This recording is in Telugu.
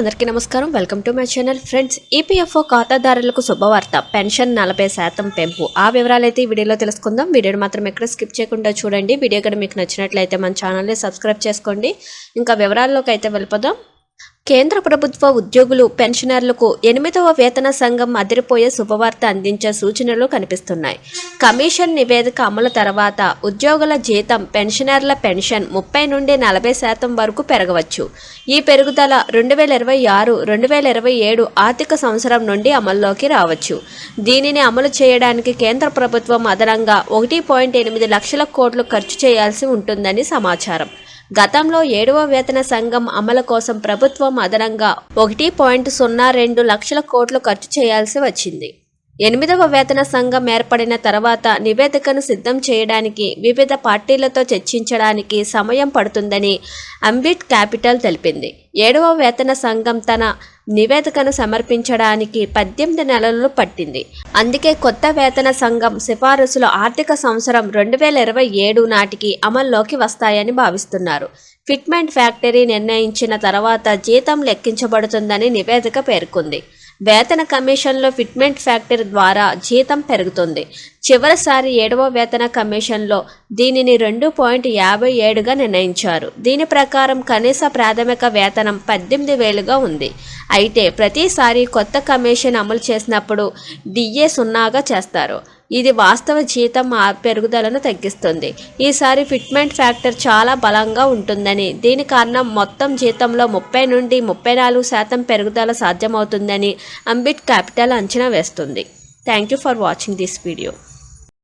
అందరికీ నమస్కారం. Welcome to my channel friends. EPFO ఖాతాదారులకు శుభవార్త. పెన్షన్ నలభై శాతం పెంపు. ఆ వివరాలు అయితే ఈ వీడియోలో తెలుసుకుందాం. వీడియోని మాత్రం ఎక్కడ స్కిప్ చేయకుండా చూడండి. వీడియో కూడా మీకు నచ్చినట్లయితే మన ఛానల్ని సబ్స్క్రైబ్ చేసుకోండి. ఇంకా వివరాల్లోకి అయితే వెళ్ళిపోదాం. కేంద్ర ప్రభుత్వ ఉద్యోగులు పెన్షనర్లకు ఎనిమిదవ వేతన సంఘం అదిరిపోయే శుభవార్త అందించే సూచనలు కనిపిస్తున్నాయి. కమిషన్ నివేదిక అమలు తర్వాత ఉద్యోగుల జీతం పెన్షనర్ల పెన్షన్ ముప్పై నుండి నలభై శాతం వరకు పెరగవచ్చు. ఈ పెరుగుదల రెండు వేల ఇరవై ఆరు రెండు వేల ఇరవై ఏడు ఆర్థిక సంవత్సరం నుండి అమల్లోకి రావచ్చు. దీనిని అమలు చేయడానికి కేంద్ర ప్రభుత్వం అదనంగా ఒకటి పాయింట్ ఎనిమిది లక్షల కోట్లు ఖర్చు చేయాల్సి ఉంటుందని సమాచారం. గతంలో ఏడవ వేతన సంఘం అమలు కోసం ప్రభుత్వం అదనంగా ఒకటి పాయింట్ సున్నా రెండు లక్షల కోట్లు ఖర్చు చేయాల్సి వచ్చింది. ఎనిమిదవ వేతన సంఘం ఏర్పడిన తర్వాత నివేదికను సిద్ధం చేయడానికి వివిధ పార్టీలతో చర్చించడానికి సమయం పడుతుందని అంబిట్ క్యాపిటల్ తెలిపింది. ఏడవ వేతన సంఘం తన నివేదికను సమర్పించడానికి పద్దెనిమిది నెలలు పట్టింది. అందుకే కొత్త వేతన సంఘం సిఫారసులు ఆర్థిక సంవత్సరం రెండు వేల ఇరవై ఏడు నాటికి అమల్లోకి వస్తాయని భావిస్తున్నారు. ఫిట్మెంట్ ఫ్యాక్టరీ నిర్ణయించిన తర్వాత జీతం లెక్కించబడుతుందని నివేదిక పేర్కొంది. వేతన కమిషన్లో ఫిట్మెంట్ ఫ్యాక్టర్ ద్వారా జీతం పెరుగుతుంది. చివరిసారి ఏడవ వేతన కమిషన్లో దీనిని రెండు పాయింట్ యాభై ఏడుగా నిర్ణయించారు. దీని ప్రకారం కనీస ప్రాథమిక వేతనం పద్దెనిమిది వేలుగా ఉంది. అయితే ప్రతిసారి కొత్త కమిషన్ అమలు చేసినప్పుడు డిఏ సున్నాగా చేస్తారు. ఇది వాస్తవ జీతం పెరుగుదలను తగ్గిస్తుంది. ఈసారి ఫిట్మెంట్ ఫ్యాక్టర్ చాలా బలంగా ఉంటుందని దీని కారణం మొత్తం జీతంలో ముప్పై నుండి ముప్పై నాలుగు శాతం పెరుగుదల సాధ్యమవుతుందని అంబిట్ క్యాపిటల్ అంచనా వేస్తుంది. Thank you for watching this video.